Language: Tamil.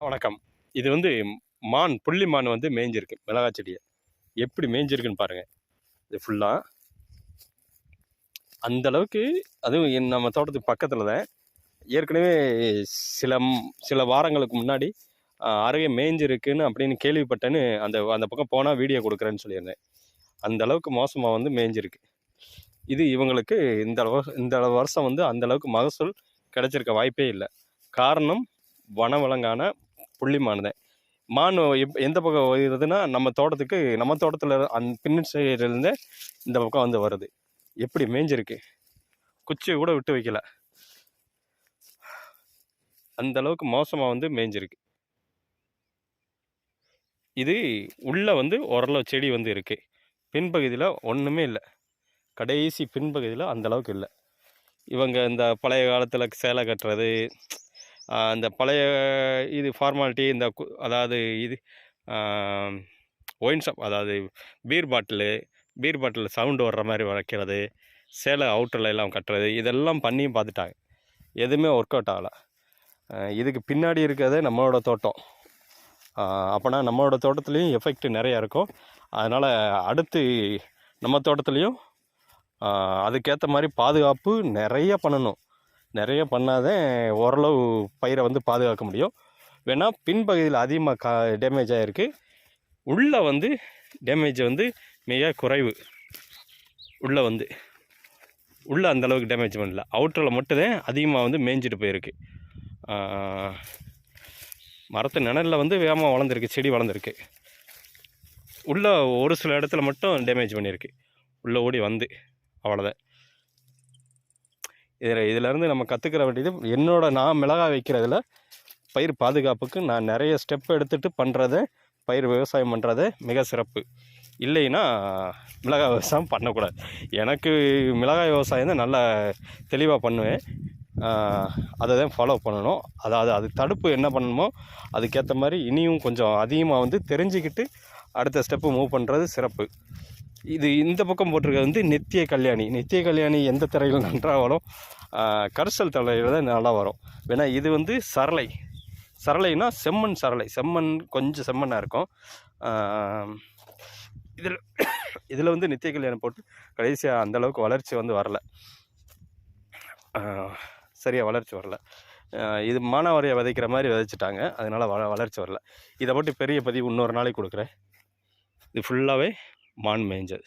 வணக்கம். இது வந்து மான் புள்ளி மான் வந்து மேய்ஞ்சிருக்கு மிளகாய் செடியை. எப்படி மேய்ஞ்சிருக்குன்னு பாருங்கள் இது ஃபுல்லாக அந்தளவுக்கு அதுவும் என் நம்ம தோட்டத்துக்கு பக்கத்தில் தான். ஏற்கனவே சில சில வாரங்களுக்கு முன்னாடி அருகே மேய்ஞ்சிருக்குன்னு அப்படின்னு கேள்விப்பட்டேன்னு அந்த அந்த பக்கம் போனால் வீடியோ கொடுக்குறேன்னு சொல்லியிருந்தேன். அந்த அளவுக்கு மோசமாக வந்து மேய்ஞ்சிருக்கு இது இவங்களுக்கு இந்த இந்த அளவு வருஷம் வந்து அந்தளவுக்கு மகசூல் கிடச்சிருக்க வாய்ப்பே இல்லை. காரணம் வனவிலங்கான புள்ளி மான் தான் மான் எப் எந்த பக்கம் வருதுன்னா நம்ம தோட்டத்துக்கு நம்ம தோட்டத்தில் அந்த பின் சைடுலேருந்தே இந்த பக்கம் வந்து வருது. எப்படி மேய்ஞ்சிருக்கு குச்சியை கூட விட்டு வைக்கல. அந்த அளவுக்கு மோசமாக வந்து மேய்ஞ்சிருக்கு இது உள்ளே வந்து ஓரளவு செடி வந்து இருக்குது பின்பகுதியில் ஒன்றுமே இல்லை. கடைசி பின்பகுதியில் அந்தளவுக்கு இல்லை. இவங்க இந்த பழைய காலத்தில் சேலை கட்டுறது அந்த பழைய இது ஃபார்மாலிட்டி இந்த கு- அதாவது இது ஒயின் ஷாப் அதாவது beer bottle beer bottle sound வர்ற மாதிரி வைக்கிறது சேலை அவுட்டரில் எல்லாம் கட்டுறது இதெல்லாம் பண்ணியும் பார்த்துட்டாங்க. எதுவுமே ஒர்க் அவுட் ஆகலை. இதுக்கு பின்னாடி இருக்கிறதே நம்மளோட தோட்டம். அப்போனா நம்மளோட தோட்டத்துலேயும் எஃபெக்ட் நிறையா இருக்கும். அதனால் அடுத்து நம்ம தோட்டத்துலேயும் அதுக்கேற்ற மாதிரி பாதுகாப்பு நிறைய பண்ணணும். நிறைய பண்ணாதான் ஓரளவு பயிரை வந்து பாதுகாக்க முடியும். வேணால் பின்பகுதியில் அதிகமாக கா டேமேஜ் ஆகிருக்கு உள்ளே வந்து டேமேஜ் வந்து மிக குறைவு. உள்ளே வந்து. உள்ளே அந்தளவுக்கு டேமேஜ் பண்ணல அவுட்டரில் மட்டும்தான் அதிகமாக வந்து மேய்ஞ்சிட்டு போயிருக்கு. மரத்து நிழலில் வந்து வேகமாக வளர்ந்துருக்கு செடி வளர்ந்துருக்கு. உள்ளே ஒரு சில இடத்துல மட்டும் டேமேஜ் பண்ணியிருக்கு உள்ளே ஓடி வந்து அவ்வளோதான் இதில் இதிலேருந்து நம்ம கற்றுக்கிற வேண்டியது என்னோட நான் மிளகாய் வைக்கிறதுல பயிர் பாதுகாப்புக்கு நான் நிறைய ஸ்டெப் எடுத்துகிட்டு பண்ணுறத பயிர் விவசாயம் பண்ணுறது மிக சிறப்பு. இல்லைன்னா மிளகாய் விவசாயம் பண்ணக்கூடாது. எனக்கு மிளகாய் விவசாயம் தான் நல்லா தெளிவாக பண்ணுவேன். அதை தான் ஃபாலோ பண்ணணும். அதாவது அது தடுப்பு என்ன பண்ணணுமோ அதுக்கேற்ற மாதிரி இனியும் கொஞ்சம் அதிகமாக வந்து தெரிஞ்சுக்கிட்டு அடுத்த ஸ்டெப்பு மூவ் பண்ணுறது சிறப்பு. இது இந்த பக்கம் போட்டிருக்கிறது வந்து நித்திய கல்யாணி. நித்திய கல்யாணி எந்த திரையில் நன்றாக வரும் கரிசல் தலையில் தான் நல்லா வரும். ஏன்னா இது வந்து சரளை. சரளைனா செம்மண் சரளை. செம்மண் கொஞ்சம் செம்மண்ணாக இருக்கும். இதில் இதில் வந்து நித்திய கல்யாணம் போட்டு கடைசியாக அந்தளவுக்கு வளர்ச்சி வந்து வரல. சரியாக வளர்ச்சி வரல. இது மானாவாரியை விதைக்கிற மாதிரி விதைச்சிட்டாங்க. அதனால் வள வளர்ச்சி வரல. இதை மட்டும் பெரிய பதிவு இன்னொரு நாளைக்கு கொடுக்குறேன். இது ஃபுல்லாகவே மான் மேய்ஞ்சது.